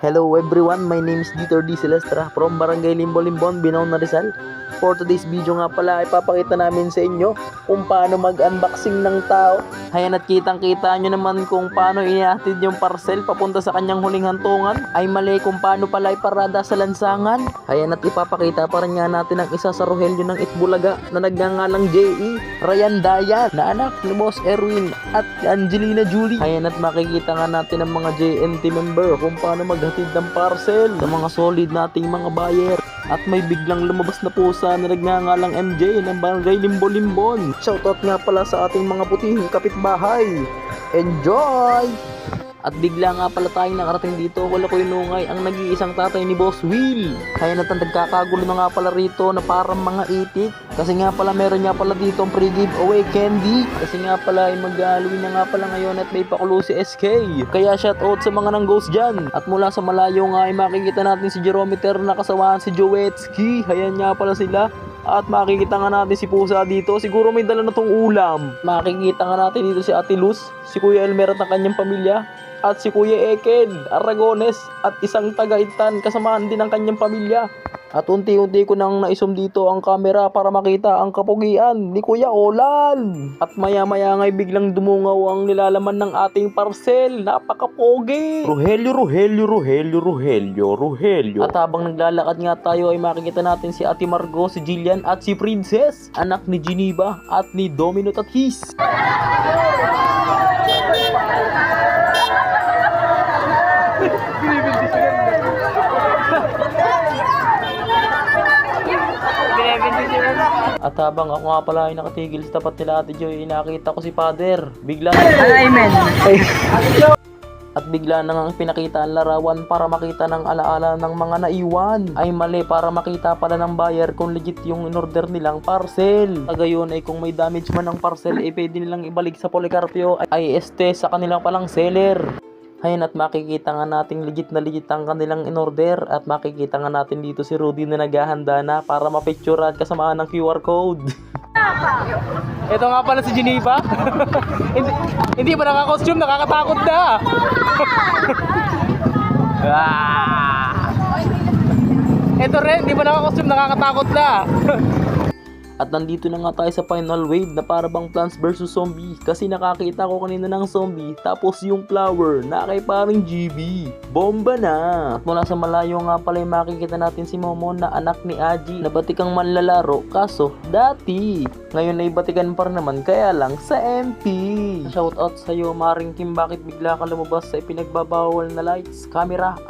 Hello everyone, my name is Dieter D. Celestra from Barangay Limbo Limbon, Binaw na Rizal. For today's video nga pala, ipapakita namin sa inyo kung paano mag-unboxing ng tao. Hayan at kitang kita nyo naman kung paano inihatid yung parcel papunta sa kanyang huling hantungan. Ay mali kung paano pala iparada sa lansangan. Hayan at ipapakita pa rin nga natin ang isa sa Rogelio ng Itbulaga na nagngangalang J.E. Ryan Dayan na anak ni Boss Erwin at Angelina Julie. Hayan at makikita nga natin ang mga JNT member kung paano maghatid ng parcel sa mga solid nating mga buyer. At may biglang lumabas na pusa na nagngangalang MJ ng Barangay Limbo-Limbon. Shoutout nga pala sa ating mga putihing kapitbahay. Enjoy! At bigla nga pala tayong nakarating dito, wala ko inungay ang nag-iisang tatay ni Boss Will. Kaya na nagkakagulo na nga pala rito na parang mga itik. Kasi nga pala meron nga pala dito ang pre-giveaway candy. Kasi nga pala ay mag-Halloween na nga pala ngayon at may pakulo si SK. Kaya shoutout sa mga nang ghost dyan. At mula sa malayo nga ay makikita natin si Jerometer na kasawaan si Joetsky. Hayan nga pala sila. At makikita nga natin si Pusa dito. Siguro may dala na tong ulam. Makikita nga natin dito si Ate Luz, si Kuya Elmer at ang kanyang pamilya. At si Kuya Eken, Aragones, at isang taga-itan kasamahan din ng kanyang pamilya. At unti-unti ko nang naisum dito ang kamera para makita ang kapugian ni Kuya Olan. At maya-maya nga'y biglang dumungaw ang nilalaman ng ating parcel. Napakapogi! Rogelio, Rogelio, Rogelio, Rogelio, Rogelio. At habang naglalakad nga tayo ay makikita natin si Ate Margot, si Jillian at si Princess, anak ni Geneva at ni Domino Tatis. At habang ako nga pala ay nakatigil sa tapat nila Ate Joy, nakita ko si Father. Bigla Amen. at bigla na ngang pinakita ang larawan para makita ng alaala ng mga naiwan. Ay mali para makita pala ng buyer kung legit yung in-order nilang parcel. Kagayon ay kung may damage man ang parcel ay pwede nilang ibalik sa Policarpio ay este sa kanilang palang seller. Ayun at makikita nga nating legit na legit ang kanilang in-order at makikita nga natin dito si Rudy na naghahanda na para mapicture at kasamaan ng QR code. Ito nga pala si Geneva. hindi, hindi pa naka-costume, nakakatakot na. ah! Ito rin, hindi pa naka-costume, nakakatakot na. At nandito na nga tayo sa final wave na para bang Plants vs Zombie kasi nakakita ko kanina ng zombie tapos yung flower na kay paring GB. Bomba na! At mula sa malayo nga pala yung makikita natin si Momo na anak ni Aji na batikang manlalaro kaso dati. Ngayon ay batikan pa naman kaya lang sa MP. Shoutout sa iyo Maring Kim bakit bigla ka lumabas sa ipinagbabawal na lights, camera